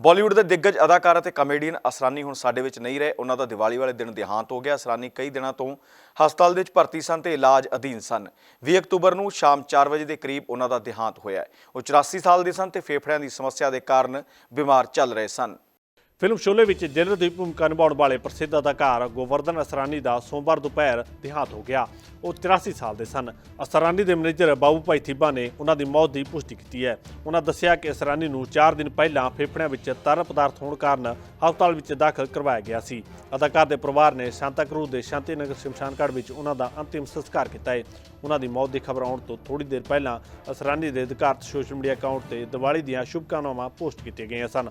ਬਾਲੀਵੁੱਡ ਦੇ ਦਿੱਗਜ ਅਦਾਕਾਰ ਅਤੇ ਕਾਮੇਡੀਅਨ ਅਸਰਾਨੀ ਹੁਣ ਸਾਡੇ ਵਿੱਚ ਨਹੀਂ ਰਹੇ। ਉਹਨਾਂ ਦਾ ਦੀਵਾਲੀ ਵਾਲੇ ਦਿਨ ਦੇਹਾਂਤ ਹੋ ਗਿਆ। ਅਸਰਾਨੀ ਕਈ ਦਿਨਾਂ ਤੋਂ ਹਸਪਤਾਲ ਦੇ ਵਿੱਚ ਭਰਤੀ ਸਨ ਤੇ ਇਲਾਜ ਅਧੀਨ ਸਨ। 20 ਅਕਤੂਬਰ ਨੂੰ ਸ਼ਾਮ 4 ਵਜੇ ਦੇ ਕਰੀਬ ਉਹਨਾਂ ਦਾ ਦੇਹਾਂਤ ਹੋਇਆ ਹੈ। ਉਹ 84 ਸਾਲ ਦੇ ਸਨ ਤੇ ਫੇਫੜਿਆਂ ਦੀ ਸਮੱਸਿਆ ਦੇ ਕਾਰਨ ਬਿਮਾਰ ਚੱਲ ਰਹੇ ਸਨ। ਫਿਲਮ ਸ਼ੋਲੇ ਵਿੱਚ ਜੇਲਰ ਦੀ ਭੂਮਿਕਾ ਨਿਭਾਉਣ ਵਾਲੇ ਪ੍ਰਸਿੱਧ ਅਦਾਕਾਰ ਗੋਵਰਧਨ ਅਸਰਾਨੀ ਦਾ ਸੋਮਵਾਰ ਦੁਪਹਿਰ ਦੇਹਾਂਤ ਹੋ ਗਿਆ। ਉਹ 83 ਸਾਲ ਦੇ ਸਨ। ਅਸਰਾਨੀ ਦੇ ਮੈਨੇਜਰ ਬਾਬੂ ਭਾਈ ਥੀਬਾ ਨੇ ਉਹਨਾਂ ਦੀ ਮੌਤ ਦੀ ਪੁਸ਼ਟੀ ਕੀਤੀ ਹੈ। ਉਹਨਾਂ ਦੱਸਿਆ ਕਿ ਅਸਰਾਨੀ ਨੂੰ 4 ਦਿਨ ਪਹਿਲਾਂ ਫੇਫੜਿਆਂ ਵਿੱਚ ਤਰਲ ਪਦਾਰਥ ਹੋਣ ਕਾਰਨ ਹਸਪਤਾਲ ਵਿੱਚ ਦਾਖਲ ਕਰਵਾਇਆ ਗਿਆ ਸੀ। ਅਦਾਕਾਰ ਦੇ ਪਰਿਵਾਰ ਨੇ ਸਾਂਤਾ ਕਰੂਜ਼ ਦੇ ਸ਼ਾਂਤੀ ਨਗਰ ਸ਼ਮਸ਼ਾਨ ਘਾਟ ਵਿੱਚ ਉਹਨਾਂ ਦਾ ਅੰਤਿਮ ਸੰਸਕਾਰ ਕੀਤਾ ਹੈ। ਉਹਨਾਂ ਦੀ ਮੌਤ ਦੀ ਖਬਰ ਆਉਣ ਤੋਂ ਥੋੜੀ ਦੇਰ ਪਹਿਲਾਂ ਅਸਰਾਨੀ ਦੇ ਅਧਿਕਾਰਤ ਸੋਸ਼ਲ ਮੀਡੀਆ ਅਕਾਊਂਟ ਤੇ ਦੀਵਾਲੀ ਦੀਆਂ ਸ਼ੁਭਕਾਮਨਾਵਾਂ ਪੋਸਟ ਕੀਤੀਆਂ ਗਈਆਂ ਸਨ।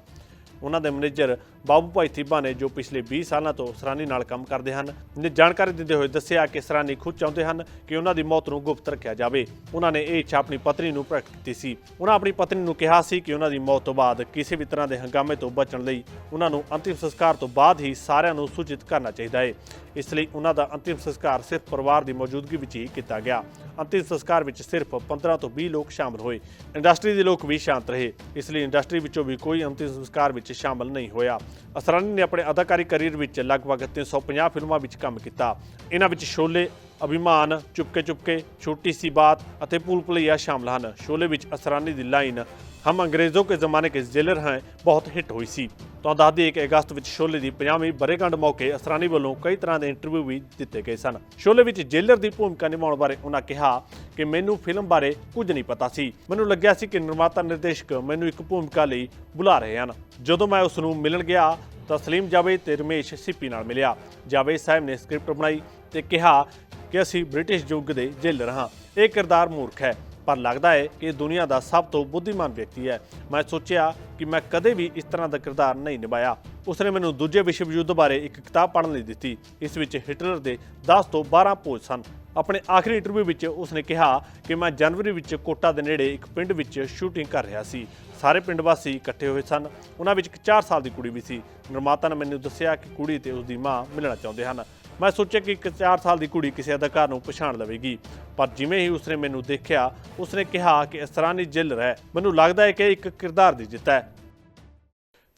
ਉਹਨਾਂ ਦੇ ਮੈਨੇਜਰ ਬਾਬੂ ਭਾਈ ਥੀਬਾ ਨੇ ਜੋ ਪਿਛਲੇ 20 ਸਾਲਾਂ ਤੋਂ ਸਰਾਨੀ ਨਾਲ ਕੰਮ ਕਰਦੇ ਹਨ। ਨੇ ਜਾਣਕਾਰੀ ਦਿੰਦੇ ਹੋਏ ਦੱਸਿਆ ਕਿ ਸਰਾਨੀ ਖੁਦ ਚਾਹੁੰਦੇ ਹਨ ਕਿ ਉਹਨਾਂ ਦੀ ਮੌਤ ਨੂੰ ਗੁਪਤ ਰੱਖਿਆ ਜਾਵੇ। ਉਹਨਾਂ ਨੇ ਇਹ ਇੱਛਾ ਆਪਣੀ ਪਤਨੀ ਨੂੰ ਪ੍ਰਗਟ ਕੀਤੀ ਸੀ। ਉਹਨਾਂ ਆਪਣੀ ਪਤਨੀ ਨੂੰ ਕਿਹਾ ਸੀ ਕਿ ਉਹਨਾਂ ਦੀ ਮੌਤ ਤੋਂ ਬਾਅਦ ਕਿਸੇ ਵੀ ਤਰ੍ਹਾਂ ਦੇ ਹੰਗਾਮੇ ਤੋਂ ਬਚਣ ਲਈ ਉਹਨਾਂ ਨੂੰ ਅੰਤਿਮ ਸੰਸਕਾਰ ਤੋਂ ਬਾਅਦ ਹੀ ਸਾਰਿਆਂ ਨੂੰ ਸੂਚਿਤ ਕਰਨਾ ਚਾਹੀਦਾ ਹੈ। ਇਸ ਲਈ ਉਹਨਾਂ ਦਾ ਅੰਤਿਮ ਸੰਸਕਾਰ ਸਿਰਫ ਪਰਿਵਾਰ ਦੀ ਮੌਜੂਦਗੀ ਵਿੱਚ ਹੀ ਕੀਤਾ ਗਿਆ। ਅੰਤਿਮ ਸੰਸਕਾਰ ਵਿੱਚ ਸਿਰਫ 15 ਤੋਂ 20 ਲੋਕ ਸ਼ਾਮਲ ਹੋਏ। ਇੰਡਸਟਰੀ ਦੇ ਲੋਕ ਵੀ ਸ਼ਾਂਤ ਰਹੇ। ਇਸ ਲਈ ਇੰਡਸਟਰੀ ਵਿੱਚੋਂ ਵੀ ਕੋਈ ਅੰਤਿਮ ਸੰਸਕਾਰ ਵਿੱਚ ਸ਼ਾਮਲ ਨਹੀਂ ਹੋਇਆ। ਅਸਰਾਨੀ ਨੇ ਆਪਣੇ ਅਦਾਕਾਰੀ ਕੈਰੀਅਰ ਵਿੱਚ ਲਗਭਗ 350 ਫਿਲਮਾਂ ਵਿੱਚ ਕੰਮ ਕੀਤਾ। ਇਹਨਾਂ ਵਿੱਚ ਸ਼ੋਲੇ, ਅਭਿਮਾਨ, ਚੁਪਕੇ ਚੁਪਕੇ, ਛੋਟੀ ਸੀ ਬਾਤ ਅਤੇ ਭੂਲ ਭੁਲਈਆ ਸ਼ਾਮਲ ਹਨ। ਸ਼ੋਲੇ ਵਿੱਚ ਅਸਰਾਨੀ ਦੀ ਲਾਈਨ, ਹਮ ਅੰਗਰੇਜ਼ੋਂ ਕੇ ਜ਼ਮਾਨੇ ਕੇ ਜੇਲਰ हैं ਬਹੁਤ ਹਿੱਟ ਹੋਈ ਸੀ। ਤਾਂ ਦੱਸ ਦਈਏ ਕਿ ਅਗਸਤ ਵਿੱਚ ਸ਼ੋਲੇ ਦੀ 50ਵੀਂ ਬਰੇਗੰਢ ਮੌਕੇ ਅਸਰਾਨੀ ਵੱਲੋਂ ਕਈ ਤਰ੍ਹਾਂ ਦੇ ਇੰਟਰਵਿਊ ਵੀ ਦਿੱਤੇ ਗਏ ਸਨ। ਸ਼ੋਲੇ ਵਿੱਚ ਜੇਲਰ ਦੀ ਭੂਮਿਕਾ ਨਿਭਾਉਣ ਬਾਰੇ ਉਹਨਾਂ ਕਿਹਾ ਕਿ ਮੈਨੂੰ ਫਿਲਮ ਬਾਰੇ ਕੁਝ ਨਹੀਂ ਪਤਾ ਸੀ। ਮੈਨੂੰ ਲੱਗਿਆ ਸੀ ਕਿ ਨਿਰਮਾਤਾ ਨਿਰਦੇਸ਼ਕ ਮੈਨੂੰ ਇੱਕ ਭੂਮਿਕਾ ਲਈ ਬੁਲਾ ਰਹੇ ਹਨ। ਜਦੋਂ ਮੈਂ ਉਸ ਨੂੰ ਮਿਲਣ ਗਿਆ ਤਾਂ ਸਲੀਮ ਜਾਵੇਦ ਤੇ ਰਮੇਸ਼ ਸਿੱਪੀ ਨਾਲ ਮਿਲਿਆ। ਜਾਵੇਦ ਸਾਹਿਬ ਨੇ ਸਕ੍ਰਿਪਟ ਬਣਾਈ ਤੇ ਕਿਹਾ ਕਿ ਅਸੀਂ ਬ੍ਰਿਟਿਸ਼ ਯੁੱਗ ਦੇ ਜੇਲਰ ਹਾਂ। ਇਹ ਕਿਰਦਾਰ ਮੂਰਖ ਹੈ। ਪਰ ਲੱਗਦਾ ਹੈ ਕਿ ਇਹ ਦੁਨੀਆ ਦਾ ਸਭ ਤੋਂ ਬੁੱਧੀਮਾਨ ਵਿਅਕਤੀ ਹੈ। ਮੈਂ ਸੋਚਿਆ ਕਿ ਮੈਂ ਕਦੇ ਵੀ ਇਸ ਤਰ੍ਹਾਂ ਦਾ ਕਿਰਦਾਰ ਨਹੀਂ ਨਿਭਾਇਆ। ਉਸਨੇ ਮੈਨੂੰ ਦੂਜੇ ਵਿਸ਼ਵ ਯੁੱਧ ਬਾਰੇ ਇੱਕ ਕਿਤਾਬ ਪੜ੍ਹਨ ਲਈ ਦਿੱਤੀ। ਇਸ ਵਿੱਚ ਹਿਟਲਰ ਦੇ 10 ਤੋਂ 12 ਪੋਜ ਸਨ। ਆਪਣੇ ਆਖਰੀ ਇੰਟਰਵਿਊ ਵਿੱਚ ਉਸਨੇ ਕਿਹਾ ਕਿ ਮੈਂ ਜਨਵਰੀ ਵਿੱਚ ਕੋਟਾ ਦੇ ਨੇੜੇ ਇੱਕ ਪਿੰਡ ਵਿੱਚ ਸ਼ੂਟਿੰਗ ਕਰ ਰਿਹਾ ਸੀ। ਸਾਰੇ ਪਿੰਡ ਵਾਸੀ ਇਕੱਠੇ ਹੋਏ ਸਨ। ਉਹਨਾਂ ਵਿੱਚ ਇੱਕ 4 ਸਾਲ ਦੀ ਕੁੜੀ ਵੀ ਸੀ। ਨਿਰਮਾਤਾ ਨੇ ਮੈਨੂੰ ਦੱਸਿਆ ਕਿ ਕੁੜੀ ਤੇ ਉਸ ਦੀ ਮਾਂ ਮਿਲਣਾ ਚਾਹੁੰਦੇ ਹਨ। ਮੈਂ ਸੋਚਿਆ ਕਿ ਇੱਕ 4 ਸਾਲ ਦੀ ਕੁੜੀ ਕਿਸੇ ਅਦਾਕਾਰ ਨੂੰ ਪਛਾਣ ਲਵੇਗੀ, ਪਰ ਜਿਵੇਂ ਹੀ ਉਸਨੇ ਮੈਨੂੰ ਦੇਖਿਆ, ਉਸਨੇ ਕਿਹਾ ਕਿ ਇਸ ਤਰ੍ਹਾਂ ਅਸਰਾਨੀ ਜਿੱਲ ਰਹਿ। ਮੈਨੂੰ ਲੱਗਦਾ ਹੈ ਕਿ ਇਹ ਇੱਕ ਕਿਰਦਾਰ ਦੀ ਜਿੱਤ ਹੈ।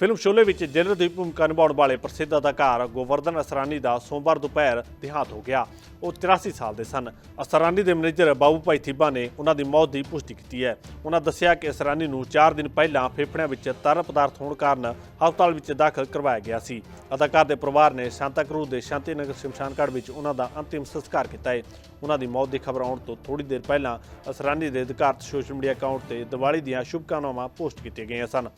ਫਿਲਮ ਸ਼ੋਲੇ ਵਿੱਚ ਜੇਲਰ ਦੀ ਭੂਮਿਕਾ ਨਿਭਾਉਣ ਵਾਲੇ ਪ੍ਰਸਿੱਧ ਅਦਾਕਾਰ ਗੋਵਰਧਨ ਅਸਰਾਨੀ ਦਾ ਸੋਮਵਾਰ ਦੁਪਹਿਰ ਦੇਹਾਂਤ ਹੋ ਗਿਆ। ਉਹ 83 ਸਾਲ ਦੇ ਸਨ। ਅਸਰਾਨੀ ਦੇ ਮੈਨੇਜਰ ਬਾਬੂ ਭਾਈ ਥੀਬਾ ਨੇ ਉਹਨਾਂ ਦੀ ਮੌਤ ਦੀ ਪੁਸ਼ਟੀ ਕੀਤੀ ਹੈ। ਉਹਨਾਂ ਦੱਸਿਆ ਕਿ ਅਸਰਾਨੀ ਨੂੰ 4 ਦਿਨ ਪਹਿਲਾਂ ਫੇਫੜਿਆਂ ਵਿੱਚ ਤਰਲ ਪਦਾਰਥ ਹੋਣ ਕਾਰਨ ਹਸਪਤਾਲ ਵਿੱਚ ਦਾਖਲ ਕਰਵਾਇਆ ਗਿਆ ਸੀ। ਅਦਾਕਾਰ ਦੇ ਪਰਿਵਾਰ ਨੇ ਸਾਂਤਾ ਕਰੂਜ਼ ਦੇ ਸ਼ਾਂਤੀ ਨਗਰ ਸ਼ਮਸ਼ਾਨ ਘਾਟ ਵਿੱਚ ਉਹਨਾਂ ਦਾ ਅੰਤਿਮ ਸੰਸਕਾਰ ਕੀਤਾ ਹੈ। ਉਹਨਾਂ ਦੀ ਮੌਤ ਦੀ ਖਬਰ ਆਉਣ ਤੋਂ ਥੋੜੀ ਦੇਰ ਪਹਿਲਾਂ ਅਸਰਾਨੀ ਦੇ ਅਧਿਕਾਰਤ ਸੋਸ਼ਲ ਮੀਡੀਆ ਅਕਾਊਂਟ ਤੇ ਦੀਵਾਲੀ ਦੀਆਂ ਸ਼ੁਭਕਾਮਨਾਵਾਂ ਪੋਸਟ ਕੀਤੀਆਂ ਗਈਆਂ ਸਨ।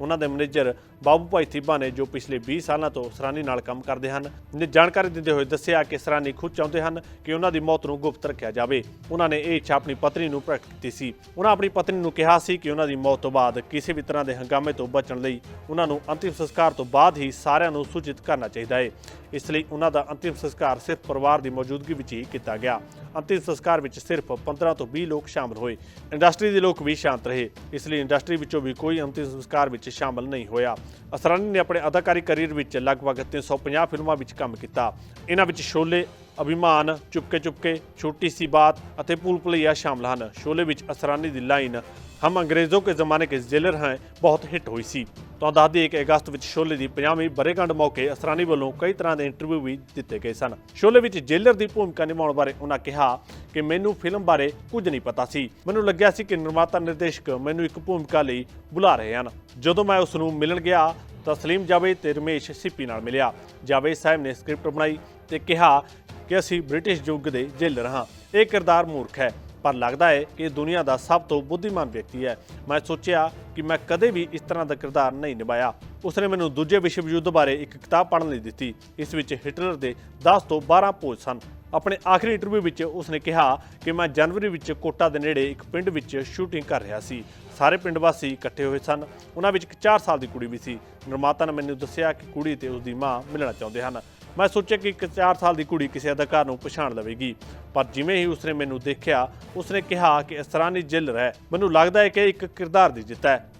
ਉਹਨਾਂ ਦੇ ਮੈਨੇਜਰ ਬਾਬੂ ਭਾਈ ਥੀਬਾ ਨੇ ਜੋ ਪਿਛਲੇ 20 ਸਾਲਾਂ ਤੋਂ ਸਰਾਨੀ ਨਾਲ ਕੰਮ ਕਰਦੇ ਹਨ, ਨੇ ਜਾਣਕਾਰੀ ਦਿੰਦੇ ਹੋਏ ਦੱਸਿਆ ਕਿ ਸਰਾਨੀ ਖੁਦ ਚਾਹੁੰਦੇ ਹਨ ਕਿ ਉਹਨਾਂ ਦੀ ਮੌਤ ਨੂੰ ਗੁਪਤ ਰੱਖਿਆ ਜਾਵੇ। ਉਹਨਾਂ ਨੇ ਇਹ ਇੱਛਾ ਆਪਣੀ ਪਤਨੀ ਨੂੰ ਪ੍ਰਗਟ ਕੀਤੀ ਸੀ। ਉਹਨਾਂ ਆਪਣੀ ਪਤਨੀ ਨੂੰ ਕਿਹਾ ਸੀ ਕਿ ਉਹਨਾਂ ਦੀ ਮੌਤ ਤੋਂ ਬਾਅਦ ਕਿਸੇ ਵੀ ਤਰ੍ਹਾਂ ਦੇ ਹੰਗਾਮੇ ਤੋਂ ਬਚਣ ਲਈ ਉਹਨਾਂ ਨੂੰ ਅੰਤਿਮ ਸੰਸਕਾਰ ਤੋਂ ਬਾਅਦ ਹੀ ਸਾਰਿਆਂ ਨੂੰ ਸੂਚਿਤ ਕਰਨਾ ਚਾਹੀਦਾ ਹੈ। ਇਸ ਲਈ ਉਹਨਾਂ ਦਾ ਅੰਤਿਮ ਸੰਸਕਾਰ ਸਿਰਫ ਪਰਿਵਾਰ ਦੀ ਮੌਜੂਦਗੀ ਵਿੱਚ ਹੀ ਕੀਤਾ ਗਿਆ। ਅੰਤਿਮ ਸੰਸਕਾਰ ਵਿੱਚ ਸਿਰਫ 15 ਤੋਂ 20 ਲੋਕ ਸ਼ਾਮਲ ਹੋਏ। ਇੰਡਸਟਰੀ ਦੇ ਲੋਕ ਵੀ ਸ਼ਾਂਤ ਰਹੇ। ਇਸ ਲਈ ਇੰਡਸਟਰੀ ਵਿੱਚੋਂ ਵੀ ਕੋਈ ਅੰਤਿਮ ਸੰਸਕਾਰ ਵਿੱਚ ਸ਼ਾਮਲ ਨਹੀਂ ਹੋਇਆ। ਅਸਰਾਨੀ ਨੇ ਆਪਣੇ ਅਦਾਕਾਰੀ ਕੈਰੀਅਰ ਵਿੱਚ ਲਗਭਗ 350 ਫਿਲਮਾਂ ਵਿੱਚ ਕੰਮ ਕੀਤਾ। ਇਹਨਾਂ ਵਿੱਚ ਸ਼ੋਲੇ, ਅਭਿਮਾਨ ਚੁਪਕੇ ਚੁਪਕੇ ਛੋਟੀ ਸੀ ਬਾਤ ਅਤੇ ਭੂਲ ਭੁਲਈਆ ਸ਼ਾਮਲ ਹਨ। ਸ਼ੋਲੇ ਵਿੱਚ ਅਸਰਾਨੀ ਦੀ ਲਾਈਨ ਹਮ ਅੰਗਰੇਜ਼ੋਂ ਕੇ ਜ਼ਮਾਨੇ ਕੇ ਜੇਲਰ हैं ਬਹੁਤ ਹਿੱਟ ਹੋਈ ਸੀ। ਤਾਂ ਦੱਸ ਦਈਏ ਕਿ ਅਗਸਤ ਵਿੱਚ ਸ਼ੋਲੇ ਦੀ 50ਵੀਂ ਬਰੇਗੰਢ ਮੌਕੇ ਅਸਰਾਨੀ ਵੱਲੋਂ ਕਈ ਤਰ੍ਹਾਂ ਦੇ ਇੰਟਰਵਿਊ ਵੀ ਦਿੱਤੇ ਗਏ ਸਨ। ਸ਼ੋਲੇ ਵਿੱਚ ਜੇਲਰ ਦੀ ਭੂਮਿਕਾ ਨਿਭਾਉਣ ਬਾਰੇ ਉਹਨਾਂ ਕਿਹਾ ਕਿ ਮੈਨੂੰ ਫਿਲਮ ਬਾਰੇ ਕੁਝ ਨਹੀਂ ਪਤਾ ਸੀ। ਮੈਨੂੰ ਲੱਗਿਆ ਸੀ ਕਿ ਨਿਰਮਾਤਾ ਨਿਰਦੇਸ਼ਕ ਮੈਨੂੰ ਇੱਕ ਭੂਮਿਕਾ ਲਈ ਬੁਲਾ ਰਹੇ ਹਨ। ਜਦੋਂ ਮੈਂ ਉਸ ਨੂੰ ਮਿਲਣ ਗਿਆ ਤਾਂ ਸਲੀਮ ਜਾਵੇਦ ਤੇ ਰਮੇਸ਼ ਸਿੱਪੀ ਨਾਲ ਮਿਲਿਆ। ਜਾਵੇਦ ਸਾਹਿਬ ਨੇ ਸਕ੍ਰਿਪਟ ਬਣਾਈ ਤੇ ਕਿਹਾ ਕਿ ਅਸੀਂ ਬ੍ਰਿਟਿਸ਼ ਯੁੱਗ ਦੇ ਜੇਲਰ ਹਾਂ। ਇਹ ਕਿਰਦਾਰ ਮੂਰਖ ਹੈ। ਪਰ ਲੱਗਦਾ ਹੈ ਕਿ ਇਹ ਦੁਨੀਆ ਦਾ ਸਭ ਤੋਂ ਬੁੱਧੀਮਾਨ ਵਿਅਕਤੀ ਹੈ। ਮੈਂ ਸੋਚਿਆ ਕਿ ਮੈਂ ਕਦੇ ਵੀ ਇਸ ਤਰ੍ਹਾਂ ਦਾ ਕਿਰਦਾਰ ਨਹੀਂ ਨਿਭਾਇਆ। ਉਸਨੇ ਮੈਨੂੰ ਦੂਜੇ ਵਿਸ਼ਵ ਯੁੱਧ ਬਾਰੇ ਇੱਕ ਕਿਤਾਬ ਪੜ੍ਹਨ ਲਈ ਦਿੱਤੀ। ਇਸ ਵਿੱਚ ਹਿਟਲਰ ਦੇ 10 ਤੋਂ 12 ਪੋਜ ਸਨ। ਆਪਣੇ ਆਖਰੀ ਇੰਟਰਵਿਊ ਵਿੱਚ ਉਸਨੇ ਕਿਹਾ ਕਿ ਮੈਂ ਜਨਵਰੀ ਵਿੱਚ ਕੋਟਾ ਦੇ ਨੇੜੇ ਇੱਕ ਪਿੰਡ ਵਿੱਚ ਸ਼ੂਟਿੰਗ ਕਰ ਰਿਹਾ ਸੀ। ਸਾਰੇ ਪਿੰਡ ਵਾਸੀ ਇਕੱਠੇ ਹੋਏ ਸਨ। ਉਹਨਾਂ ਵਿੱਚ ਇੱਕ 4 ਸਾਲ ਦੀ ਕੁੜੀ ਵੀ ਸੀ। ਨਿਰਮਾਤਾ ਨੇ ਮੈਨੂੰ ਦੱਸਿਆ ਕਿ ਕੁੜੀ ਤੇ ਉਸ ਦੀ ਮਾਂ ਮਿਲਣਾ ਚਾਹੁੰਦੇ ਹਨ। ਮੈਂ ਸੋਚਿਆ ਕਿ ਇੱਕ 4 ਸਾਲ ਦੀ ਕੁੜੀ ਕਿਸੇ ਅਦਾਕਾਰ ਨੂੰ ਪਛਾਣ ਲਵੇਗੀ, ਪਰ ਜਿਵੇਂ ਹੀ ਉਸਨੇ ਮੈਨੂੰ ਦੇਖਿਆ, ਉਸਨੇ ਕਿਹਾ ਕਿ ਇਸ ਤਰ੍ਹਾਂ ਅਸਰਾਨੀ ਜਿੱਲ ਰਹਿ। ਮੈਨੂੰ ਲੱਗਦਾ ਹੈ ਕਿ ਇੱਕ ਕਿਰਦਾਰ ਦੀ ਜਿੱਤ ਹੈ।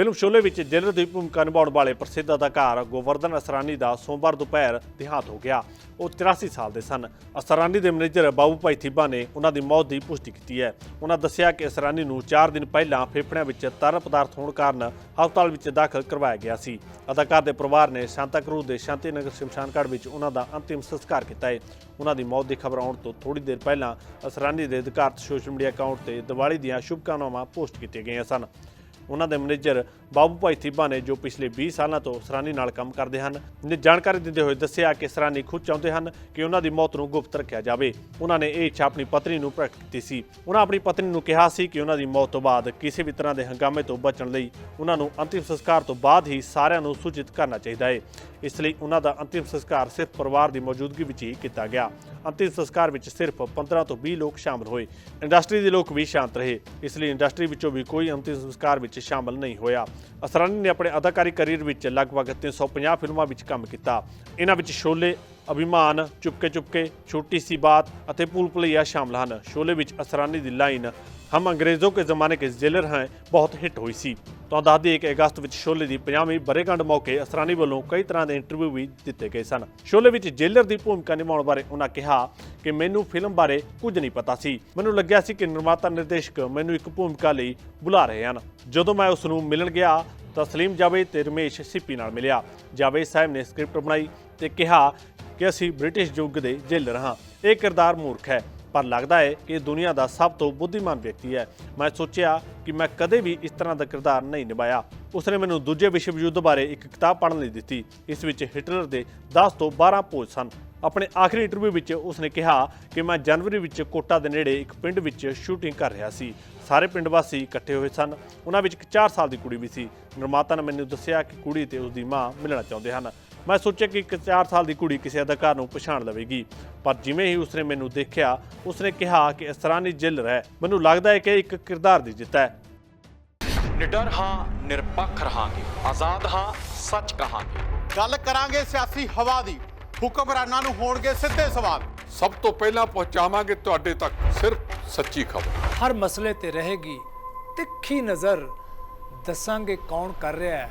ਫਿਲਮ ਸ਼ੋਲੇ ਵਿੱਚ ਜੇਲਰ ਦੀ ਭੂਮਿਕਾ ਨਿਭਾਉਣ ਵਾਲੇ ਪ੍ਰਸਿੱਧ ਅਦਾਕਾਰ ਗੋਵਰਧਨ ਅਸਰਾਨੀ ਦਾ ਸੋਮਵਾਰ ਦੁਪਹਿਰ ਦੇਹਾਂਤ ਹੋ ਗਿਆ। ਉਹ 83 ਸਾਲ ਦੇ ਸਨ। ਅਸਰਾਨੀ ਦੇ ਮੈਨੇਜਰ ਬਾਬੂ ਭਾਈ ਥੀਬਾ ਨੇ ਉਹਨਾਂ ਦੀ ਮੌਤ ਦੀ ਪੁਸ਼ਟੀ ਕੀਤੀ ਹੈ। ਉਹਨਾਂ ਦੱਸਿਆ ਕਿ ਅਸਰਾਨੀ ਨੂੰ 4 ਦਿਨ ਪਹਿਲਾਂ ਫੇਫੜਿਆਂ ਵਿੱਚ ਤਰਲ ਪਦਾਰਥ ਹੋਣ ਕਾਰਨ ਹਸਪਤਾਲ ਵਿੱਚ ਦਾਖਲ ਕਰਵਾਇਆ ਗਿਆ ਸੀ। ਅਦਾਕਾਰ ਦੇ ਪਰਿਵਾਰ ਨੇ ਸਾਂਤਾ ਕਰੂਜ਼ ਦੇ ਸ਼ਾਂਤੀ ਨਗਰ ਸ਼ਮਸ਼ਾਨ ਘਾਟ ਵਿੱਚ ਉਹਨਾਂ ਦਾ ਅੰਤਿਮ ਸੰਸਕਾਰ ਕੀਤਾ ਹੈ। ਉਹਨਾਂ ਦੀ ਮੌਤ ਦੀ ਖਬਰ ਆਉਣ ਤੋਂ ਥੋੜੀ ਦੇਰ ਪਹਿਲਾਂ ਅਸਰਾਨੀ ਦੇ ਅਧਿਕਾਰਤ ਸੋਸ਼ਲ ਮੀਡੀਆ ਅਕਾਊਂਟ ਤੇ ਦੀਵਾਲੀ ਦੀਆਂ ਸ਼ੁਭਕਾਮਨਾਵਾਂ ਪੋਸਟ ਕੀਤੀਆਂ ਗਈਆਂ ਸਨ। ਉਹਨਾਂ ਦੇ ਮੈਨੇਜਰ ਬਾਬੂ ਭਾਈ ਥੀਬਾ ਨੇ ਜੋ ਪਿਛਲੇ 20 ਸਾਲਾਂ ਤੋਂ ਸਰਾਨੀ ਨਾਲ ਕੰਮ ਕਰਦੇ ਹਨ, ਨੇ ਜਾਣਕਾਰੀ ਦਿੰਦੇ ਹੋਏ ਦੱਸਿਆ ਕਿ ਸਰਾਨੀ ਖੁਦ ਚਾਹੁੰਦੇ ਹਨ ਕਿ ਉਹਨਾਂ ਦੀ ਮੌਤ ਨੂੰ ਗੁਪਤ ਰੱਖਿਆ ਜਾਵੇ। ਉਹਨਾਂ ਨੇ ਇਹ ਇੱਛਾ ਆਪਣੀ ਪਤਨੀ ਨੂੰ ਪ੍ਰਗਟ ਕੀਤੀ ਸੀ। ਉਹਨਾਂ ਆਪਣੀ ਪਤਨੀ ਨੂੰ ਕਿਹਾ ਸੀ ਕਿ ਉਹਨਾਂ ਦੀ ਮੌਤ ਤੋਂ ਬਾਅਦ ਕਿਸੇ ਵੀ ਤਰ੍ਹਾਂ ਦੇ ਹੰਗਾਮੇ ਤੋਂ ਬਚਣ ਲਈ ਉਹਨਾਂ ਨੂੰ ਅੰਤਿਮ ਸੰਸਕਾਰ ਤੋਂ ਬਾਅਦ ਹੀ ਸਾਰਿਆਂ ਨੂੰ ਸੂਚਿਤ ਕਰਨਾ ਚਾਹੀਦਾ ਹੈ। ਇਸ ਲਈ ਉਹਨਾਂ ਦਾ ਅੰਤਿਮ ਸੰਸਕਾਰ ਸਿਰਫ ਪਰਿਵਾਰ ਦੀ ਮੌਜੂਦਗੀ ਵਿੱਚ ਹੀ ਕੀਤਾ ਗਿਆ। ਅੰਤਿਮ ਸੰਸਕਾਰ ਵਿੱਚ ਸਿਰਫ 15 ਤੋਂ 20 ਲੋਕ ਸ਼ਾਮਲ ਹੋਏ। ਇੰਡਸਟਰੀ ਦੇ ਲੋਕ ਵੀ ਸ਼ਾਂਤ ਰਹੇ। ਇਸ ਲਈ ਇੰਡਸਟਰੀ ਵਿੱਚੋਂ ਵੀ ਕੋਈ ਅੰਤਿਮ ਸੰਸਕਾਰ ਵਿੱਚ ਸ਼ਾਮਲ ਨਹੀਂ ਹੋਇਆ। ਅਸਰਾਨੀ ਨੇ ਆਪਣੇ ਅਦਾਕਾਰੀ ਕੈਰੀਅਰ ਵਿੱਚ ਲਗਭਗ 350 ਫਿਲਮਾਂ ਵਿੱਚ ਕੰਮ ਕੀਤਾ। ਇਹਨਾਂ ਵਿੱਚ ਸ਼ੋਲੇ, ਅਭਿਮਾਨ, ਚੁਪਕੇ ਚੁਪਕੇ, ਛੋਟੀ ਸੀ ਬਾਤ ਅਤੇ ਭੂਲ ਭੁਲਈਆ ਸ਼ਾਮਲ ਹਨ। ਸ਼ੋਲੇ ਵਿੱਚ ਅਸਰਾਨੀ ਦੀ ਲਾਈਨ ਹਮ ਅੰਗਰੇਜ਼ੋਂ ਕੇ ਜ਼ਮਾਨੇ ਕੇ ਜੇਲਰ हैं ਬਹੁਤ ਹਿੱਟ ਹੋਈ ਸੀ ਤਾਂ ਦੱਸ ਦਈਏ ਕਿ ਅਗਸਤ ਵਿੱਚ ਸ਼ੋਲੇ ਦੀ 50ਵੀਂ ਬਰੇਗੰਢ ਮੌਕੇ ਅਸਰਾਨੀ ਵੱਲੋਂ ਕਈ ਤਰ੍ਹਾਂ ਦੇ ਇੰਟਰਵਿਊ ਵੀ ਦਿੱਤੇ ਗਏ ਸਨ ਸ਼ੋਲੇ ਵਿੱਚ ਜੇਲਰ ਦੀ ਭੂਮਿਕਾ ਨਿਭਾਉਣ ਬਾਰੇ ਉਹਨਾਂ ਕਿਹਾ ਕਿ ਮੈਨੂੰ ਫਿਲਮ ਬਾਰੇ ਕੁਝ ਨਹੀਂ ਪਤਾ ਸੀ ਮੈਨੂੰ ਲੱਗਿਆ ਸੀ ਕਿ ਨਿਰਮਾਤਾ ਨਿਰਦੇਸ਼ਕ ਮੈਨੂੰ ਇੱਕ ਭੂਮਿਕਾ ਲਈ ਬੁਲਾ ਰਹੇ ਹਨ ਜਦੋਂ ਮੈਂ ਉਸ ਨੂੰ ਮਿਲਣ ਗਿਆ ਤਾਂ ਸਲੀਮ ਜਾਵੇਦ ਤੇ ਰਮੇਸ਼ ਸਿੱਪੀ ਨਾਲ ਮਿਲਿਆ ਜਾਵੇਦ ਸਾਹਿਬ ਨੇ ਸਕ੍ਰਿਪਟ ਬਣਾਈ ਤੇ ਕਿਹਾ ਕਿ ਅਸੀਂ ਬ੍ਰਿਟਿਸ਼ ਯੁੱਗ ਦੇ ਜੇਲਰ ਹਾਂ ਇਹ ਕਿਰਦਾਰ ਮੂਰਖ ਹੈ ਪਰ ਲੱਗਦਾ ਹੈ ਕਿ ਇਹ ਦੁਨੀਆ ਦਾ ਸਭ ਤੋਂ ਬੁੱਧੀਮਾਨ ਵਿਅਕਤੀ ਹੈ। ਮੈਂ ਸੋਚਿਆ ਕਿ ਮੈਂ ਕਦੇ ਵੀ ਇਸ ਤਰ੍ਹਾਂ ਦਾ ਕਿਰਦਾਰ ਨਹੀਂ ਨਿਭਾਇਆ। ਉਸਨੇ ਮੈਨੂੰ ਦੂਜੇ ਵਿਸ਼ਵ ਯੁੱਧ ਬਾਰੇ ਇੱਕ ਕਿਤਾਬ ਪੜ੍ਹਨ ਲਈ ਦਿੱਤੀ। ਇਸ ਵਿੱਚ ਹਿਟਲਰ ਦੇ 10 ਤੋਂ 12 ਪੋਜ ਸਨ। ਆਪਣੇ ਆਖਰੀ ਇੰਟਰਵਿਊ ਵਿੱਚ ਉਸਨੇ ਕਿਹਾ ਕਿ ਮੈਂ ਜਨਵਰੀ ਵਿੱਚ ਕੋਟਾ ਦੇ ਨੇੜੇ ਇੱਕ ਪਿੰਡ ਵਿੱਚ ਸ਼ੂਟਿੰਗ ਕਰ ਰਿਹਾ ਸੀ। ਸਾਰੇ ਪਿੰਡ ਵਾਸੀ ਇਕੱਠੇ ਹੋਏ ਸਨ। ਉਹਨਾਂ ਵਿੱਚ ਇੱਕ 4 ਸਾਲ ਦੀ ਕੁੜੀ ਵੀ ਸੀ। ਨਿਰਮਾਤਾ ਨੇ ਮੈਨੂੰ ਦੱਸਿਆ ਕਿ ਕੁੜੀ ਤੇ ਉਸ ਦੀ ਮਾਂ ਮਿਲਣਾ ਚਾਹੁੰਦੇ ਹਨ। ਮੈਂ ਸੋਚਿਆ ਕਿ ਇੱਕ 4 ਸਾਲ ਦੀ ਕੁੜੀ ਕਿਸੇ ਅਦਾਕਾਰ ਨੂੰ ਪਛਾਣ ਲਵੇਗੀ ਪਰ ਜਿਵੇਂ ਹੀ ਉਸਨੇ ਮੈਨੂੰ ਦੇਖਿਆ ਉਸਨੇ ਕਿਹਾ ਕਿ ਅਸਰਾਨੀ ਜਿਲਰ ਹੈ ਮੈਨੂੰ ਲੱਗਦਾ ਹੈ ਕਿ ਇੱਕ ਕਿਰਦਾਰ ਦੀ ਜਿੱਤ ਹੈ। ਨਿਡਰ ਹਾਂ ਨਿਰਪੱਖ ਰਹਾਂਗੇ। ਆਜ਼ਾਦ ਹਾਂ ਸੱਚ ਕਹਾਂਗੇ। ਗੱਲ ਕਰਾਂਗੇ ਸਿਆਸੀ ਹਵਾ ਦੀ। ਹੁਕਮਰਾਨਾਂ ਨੂੰ ਹੋਣਗੇ ਸਿੱਧੇ ਸਵਾਲ। ਸਭ ਤੋਂ ਪਹਿਲਾਂ ਪਹੁੰਚਾਵਾਂਗੇ ਤੁਹਾਡੇ ਤੱਕ ਸਿਰਫ ਸੱਚੀ ਖਬਰ। ਹਰ ਮਸਲੇ ਤੇ ਰਹੇਗੀ ਤਿੱਖੀ ਨਜ਼ਰ। ਦੱਸਾਂਗੇ ਕੌਣ ਕਰ ਰਿਹਾ ਹੈ।